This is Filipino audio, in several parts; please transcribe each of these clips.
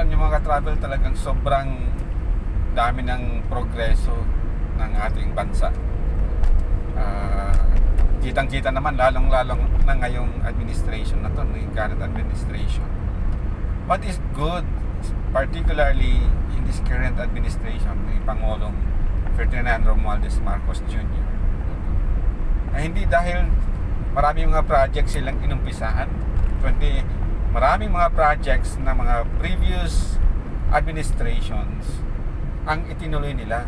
alam niyo mga travel talagang sobrang dami ng progreso ng ating bansa. Ah, kitang-kita naman lalong-lalong na ngayong administration na to, ng current administration. What is good, particularly in this current administration ni Pangulong Ferdinand Romualdez Marcos Jr. Ay hindi dahil maraming mga projects silang inumpisahan, kundi maraming mga projects na mga previous administrations ang itinuloy nila.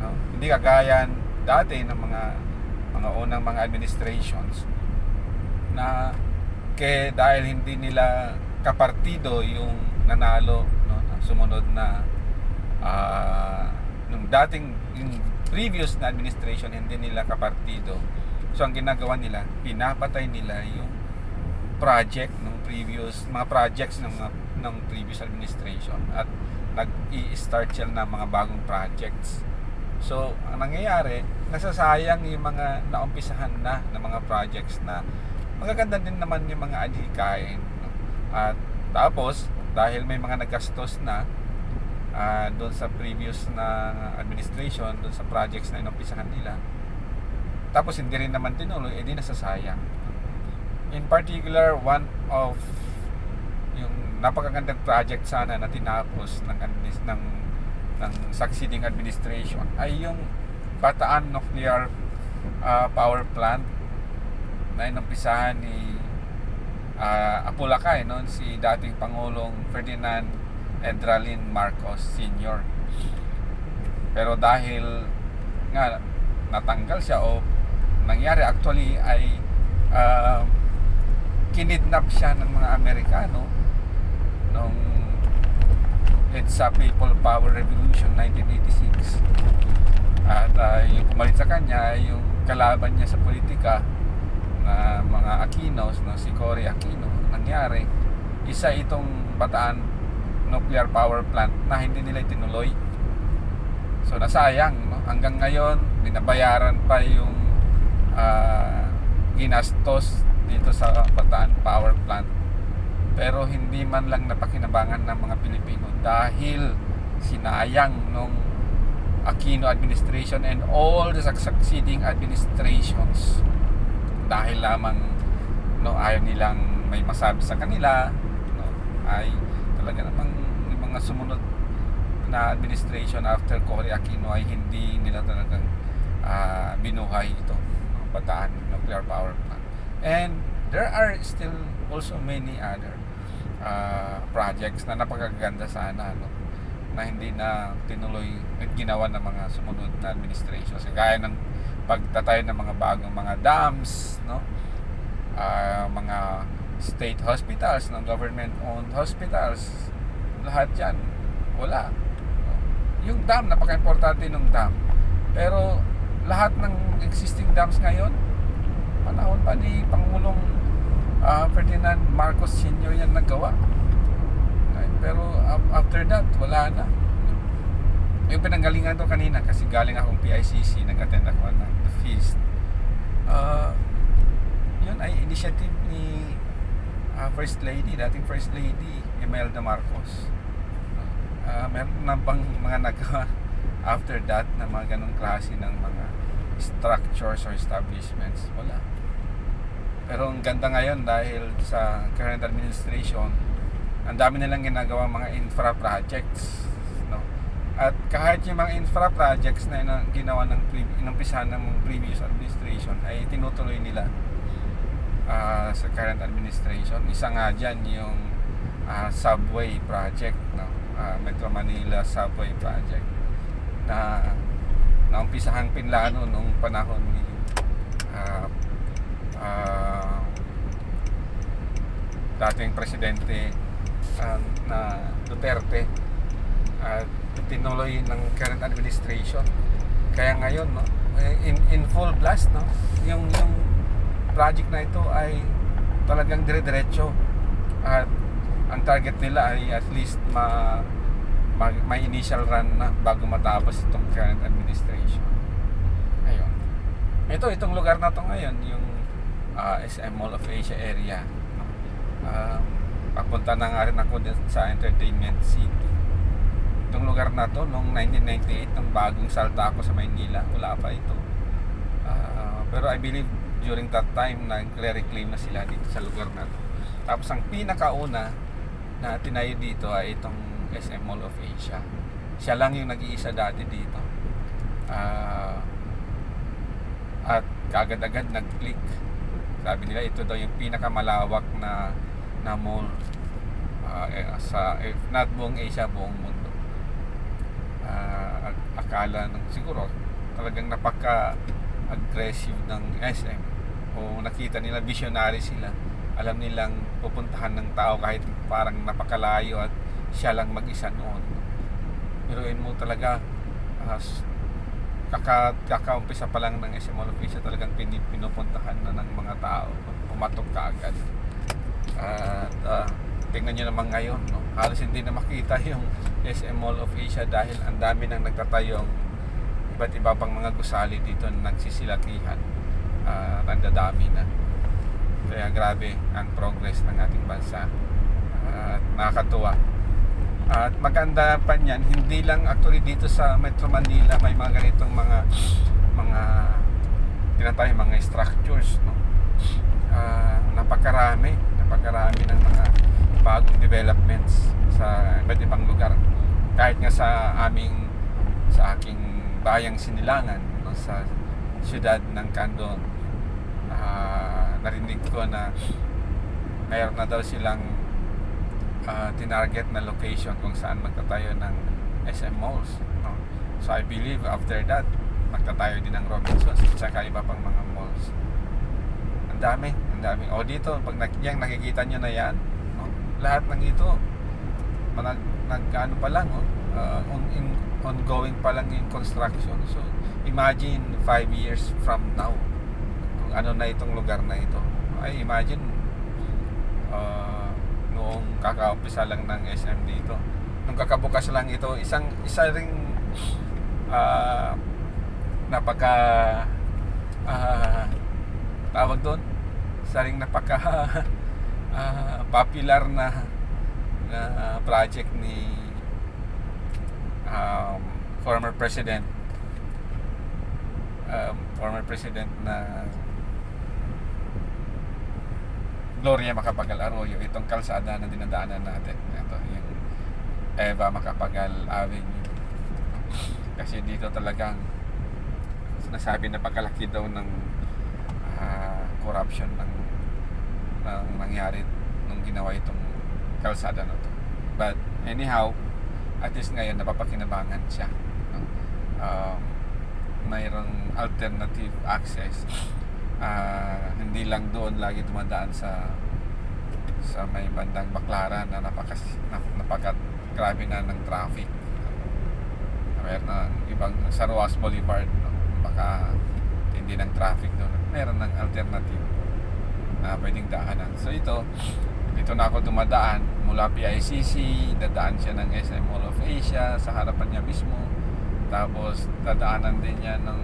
No? Hindi kagaya dati ng mga mga unang mga administrations na ke dahil hindi nila kapartido yung nanalo no sumunod na ah, nung dating yung previous na administration hindi nila kapartido so ang ginagawa nila pinapatay nila yung project ng previous mga projects ng ng previous administration at nag-i-start sila ng mga bagong projects. So ang nangyayari nasasayang yung mga naumpisahan na ng mga projects na magaganda din naman yung mga adhikain. At tapos dahil may mga nagastos na ah, doon sa previous na administration doon sa projects na inumpisahan nila tapos hindi rin naman tinuloy edi nasasayang in particular one of yung napakagandang project sana na tinapos ng ng ng succeeding administration ay yung Bataan Nuclear ah, Power Plant na inumpisahan ni ah, Apulacay noon si dating Pangulong Ferdinand Edralin Marcos Sr. Pero dahil nga natanggal siya o nangyari actually ay ah, kinidnap siya ng mga Amerikano nung EDSA People Power Revolution 1986 at ah, yung pumalit sa kanya yung kalaban niya sa politika na mga Aquinos no, si Cory Aquino nangyari. Isa itong Bataan Nuclear Power Plant na hindi nila itinuloy so nasayang no? hanggang ngayon binabayaran pa yung ah, ginastos dito sa Bataan Power Plant. Pero hindi man lang napakinabangan ng mga Pilipino dahil sinayang nung Aquino administration and all the succeeding administrations. Dahil lamang no ayaw nilang may masabi sa kanila no ay talaga namang yung mga sumunod na administration after Cory Aquino ay hindi nila talagang ah, binuhay ito Bataan Nuclear Power Plant and there are still also many other ah, projects na napakaganda sana no? Na hindi na tinuloy at ginawa ng mga sumunod na administration kasi gaya ng pagtatayo ng mga bagong mga dams no? Ah, mga state hospitals ng government owned hospitals lahat yan wala no? yung dam napaka-importante ng dam. Pero lahat ng existing dams ngayon panahon pa ni Pangulong ah, Ferdinand Marcos Sr. yan nagawa ay, pero af- after that wala na. Yung pinanggalingan ko kanina kasi galing akong PICC nag-attend ako ng the feast. Ah, yun ay initiative ni ah, First Lady, dating First Lady Imelda Marcos. Ah, meron na bang mga nagawa after that na mga ganong klase ng mga structures or establishments wala. Pero ang ganda ngayon dahil sa current administration ang dami nilang ginagawa mga infra projects no? At kahit yung mga infra projects na ina- ginawa ng inumpisahan ng previous administration ay tinutuloy nila ah, sa current administration. Isa nga dyan yung ah, subway project no? Ah, Metro Manila subway project na naumpisahang pinlano nung panahon ni ah, ah, dating presidente ah, na Duterte at tinuloy ng current administration. Kaya ngayon no in, in full blast no yung yung project na ito ay talagang dire-diretso at ang target nila ay at least ma, ma may initial run na bago matapos itong current administration ayun ito itong lugar na to ngayon yung ah, SM Mall of Asia area? Um, papunta na nga rin ako din sa Entertainment City. Itong lugar na to, noong 1998, nung bagong salta ako sa Maynila, wala pa ito. Ah, pero I believe during that time, nagre-reclaim na sila dito sa lugar na to. Tapos ang pinakauna na tinayo dito ay itong SM Mall of Asia. Siya lang yung nag-iisa dati dito. Ah, at kagad-agad nag-click. Sabi nila ito daw yung pinakamalawak na na mall eh, sa if not buong Asia, buong mundo. Ak- akala ng siguro talagang napaka aggressive ng SM o nakita nila visionary sila alam nilang pupuntahan ng tao kahit parang napakalayo at siya lang mag-isa noon. Biruin mo talaga ah, s- kaka, kakaumpisa pa lang ng SM Mall of Asia talagang pin, pinupuntahan na ng mga tao. Pumatok ka agad. At ah, tingnan nyo naman ngayon no? halos hindi na makita yung SM Mall of Asia dahil ang dami nang nagtatayong iba't iba pang mga gusali dito na nagsisilakihan. At ang dadami na. Kaya grabe ang progress ng ating bansa. At nakakatuwa at maganda pa niyan hindi lang actually dito sa Metro Manila may mga ganitong mga mga tinatawag mga structures no? Ah, napakarami napakarami ng mga bagong developments sa iba't ibang lugar. Kahit nga sa aming sa aking bayang Sinilangan no, sa siyudad ng Candon. Ah, narinig ko na mayroon na daw silang ah, tinarget na location kung saan magtatayo ng SM malls no? so I believe after that magtatayo din ng Robinsons at saka iba pang mga malls ang dami ang dami o dito pag yung nakikita nyo na yan no? lahat ng ito nag, nag ano pa lang oh, uh, on, in, ongoing pa lang yung construction so imagine 5 years from now kung ano na itong lugar na ito ay imagine uh, noong kakaumpisa lang ng SM dito. Nung kakabukas lang ito isang isa ring uh, napaka ah, tawag doon? Isa ring napaka ah, popular na na project ni um, former president. Um, former president na Gloria Macapagal Arroyo itong kalsada na dinadaanan natin. Ito yung Eva Macapagal Avenue. Kasi dito talagang sinasabi na pagkalaki daw ng ah, corruption ng, ng nangyari nung ginawa itong kalsada na to. But anyhow at least ngayon napapakinabangan siya no? um, mayroong alternative access Ah, hindi lang doon lagi dumadaan sa sa may bandang Baklaran na napakas nap, napakat grabe na ng traffic. Meron na ibang sa Roas Boulevard no? baka hindi ng traffic doon. Meron ng alternative na pwedeng daanan. So ito dito na ako dumadaan mula PICC dadaan siya ng SM Mall of Asia sa harapan niya mismo. Tapos dadaanan din niya ng,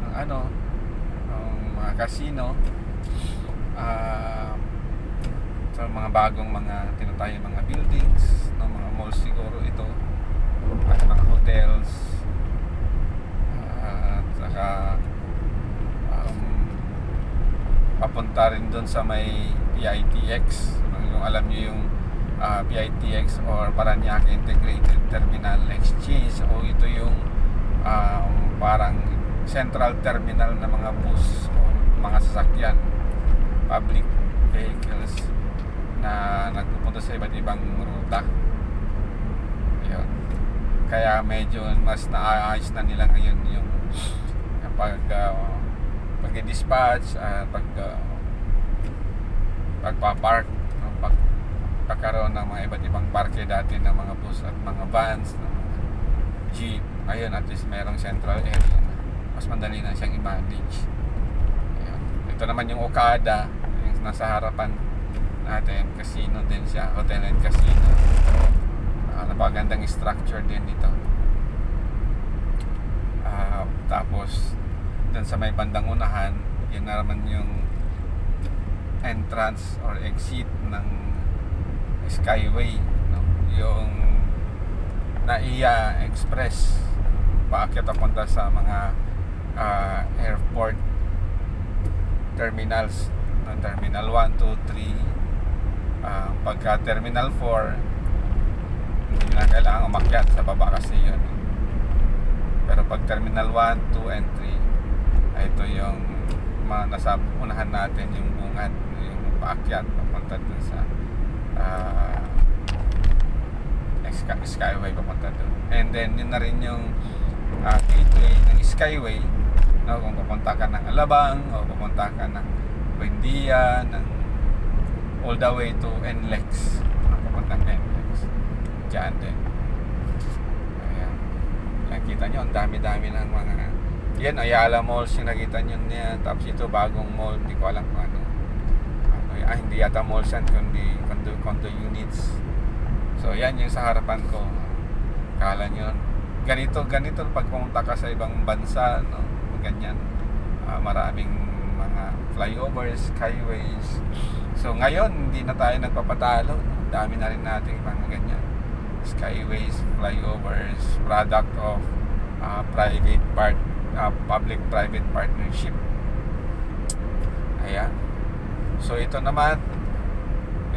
ng ano mga casino ah sa mga bagong mga tinatayong mga buildings no mga malls siguro ito at mga hotels Ah, at saka um, papunta rin doon sa may PITX kung alam niyo yung ah, PITX or Paranaque Integrated Terminal Exchange o ito yung um, parang central terminal ng mga bus o mga sasakyan public vehicles na nagpupunta sa iba't ibang ruta Ayun. kaya medyo mas naaayos na nila ngayon yung pag uh, pag-dispatch at pag uh, pagpa-park no, pag pagkaroon ng mga iba't ibang parke dati ng mga bus at mga vans ng mga jeep ayun at least merong central area mas madali na siyang i-manage. Ito naman yung Okada yung nasa harapan natin casino din siya hotel and casino. Uh, napagandang structure din dito Ah, tapos dun sa may bandang unahan yun na naman yung entrance or exit ng Skyway, no? yung NAIA Express. Paakyat papunta sa mga ah, airport terminals no? Terminal 1, 2, 3 ah, pagka Terminal 4 hindi na kailangan umakyat sa baba kasi yun pero pag Terminal 1, 2, and 3 ay ito yung mga nasa unahan natin yung bungad yung paakyat papunta dun sa ah, Sky, Skyway papunta doon. And then yun na rin yung uh, gateway ng Skyway no, kung pupunta ka ng Alabang o pupunta ka ng Buendia ng all the way to NLEX no, pupunta ng NLEX dyan din. Ayan. Nakita nyo ang dami-dami ng mga yan Ayala Malls yung nakita nyo niya tapos ito bagong mall hindi ko alam kung ano. Ano ah, hindi yata malls yan kundi condo, condo units. So yan yung sa harapan ko. Kala nyo, ganito, ganito pag pumunta ka sa ibang bansa, no? Ganyan. Ah, maraming mga flyovers, skyways. So ngayon, hindi na tayo nagpapatalo. Dami na rin natin mga ganyan. Skyways, flyovers, product of ah, private part, ah, public-private partnership. Ayan. So ito naman,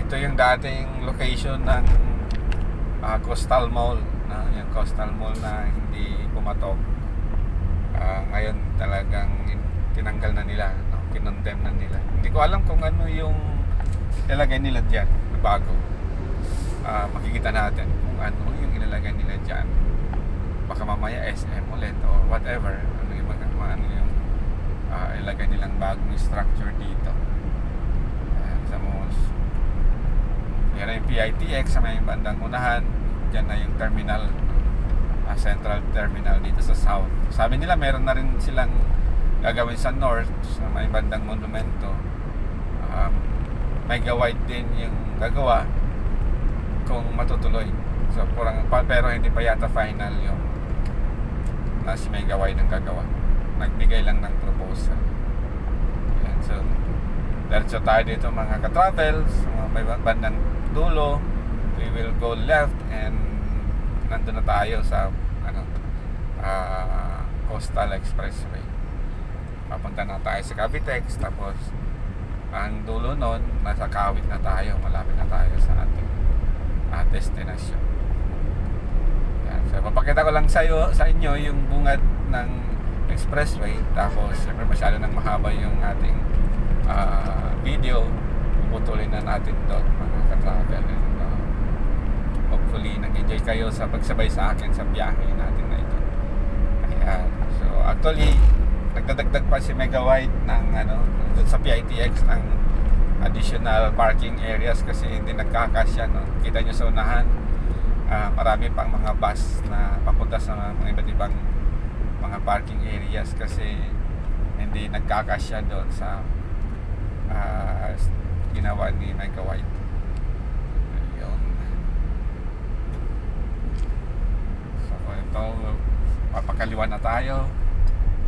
ito yung dating location ng ah, Coastal Mall na yung Coastal Mall na hindi pumatok Ah, ngayon talagang tinanggal na nila no? kinondemn na nila hindi ko alam kung ano yung ilalagay nila dyan bago Ah, makikita natin kung ano yung ilalagay nila dyan baka mamaya SM ulit or whatever ano yung mga ano yung ah, ilagay nilang bagong structure dito Ayan, sa most yan na PITX sa may bandang unahan. Diyan na yung terminal, ah, central terminal dito sa south. Sabi nila meron na rin silang gagawin sa north, sa may bandang monumento. Um, may gawide din yung gagawa kung matutuloy. So, kurang, pero hindi pa yata final yung na si may gawide ng gagawa. Nagbigay lang ng proposal. Yan, so, Diretso tayo dito mga ka-travels, mga may bandang dulo. We will go left and nandun na tayo sa ano ah, Coastal Expressway. Papunta na tayo sa Cavitex tapos ang dulo nun, nasa Kawit na tayo. Malapit na tayo sa ating ah, destination. Yan. So, papakita ko lang sa, iyo, sa inyo yung bungad ng expressway. Tapos, syempre masyado nang mahaba yung ating ah, video. Puputulin na natin doon mga ka-travel. Hopefully, nag-enjoy kayo sa pagsabay sa akin sa biyahe natin na ito. Ayan. So, actually, nagdadagdag pa si Megawide ng ano, sa PITX ng additional parking areas kasi hindi nagkakasya. No? Kita nyo sa unahan, ah, marami pang mga bus na papunta sa mga iba't ibang mga parking areas kasi hindi nagkakasya doon sa ah, ginawa ni Mega White. Ayun. Ito, papakaliwa na tayo.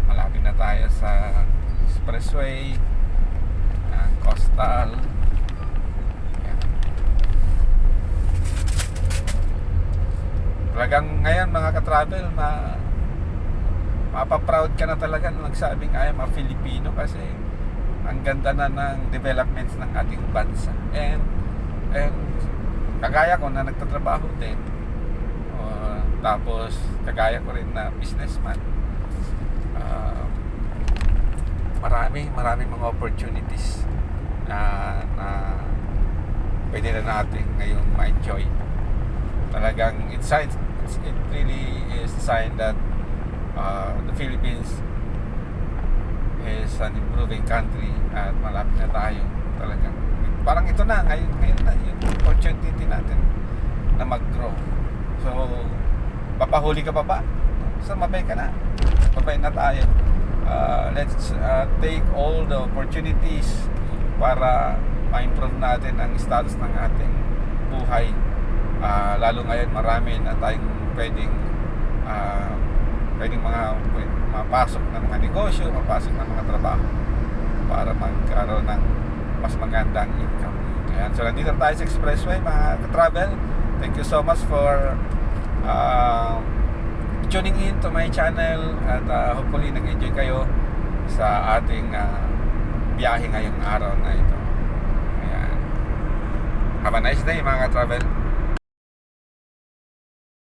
Malapit na tayo sa expressway ng Coastal. Ayan. Talagang ngayon mga ka-travel, ma mapaproud ka na talaga na nagsabing I am a Filipino kasi ang ganda na ng developments ng ating bansa. And, and kagaya ko na nagtatrabaho din, uh, tapos kagaya ko rin na businessman, uh, marami, marami mga opportunities na, na pwede na natin ngayon ma-enjoy. Talagang it's, it's, it really is a sign that uh, the Philippines is an improving country at malapit na tayo talagang parang ito na ngayon, ngayon na yung opportunity natin na mag-grow so papahuli ka pa ba so mabay ka na mabay na tayo uh, let's uh, take all the opportunities para ma-improve natin ang status ng ating buhay uh, lalo ngayon marami na tayong pwedeng uh, pwedeng mga pwedeng mapasok ng mga negosyo, mapasok ng mga trabaho para magkaroon ng mas magandang income. Ayan, so nandito na tayo sa expressway mga ka-travel. Thank you so much for uh, tuning in to my channel at uh, hopefully nag-enjoy kayo sa ating uh, biyahe ngayong araw na ito. Ayan. Have a nice day mga ka-travel.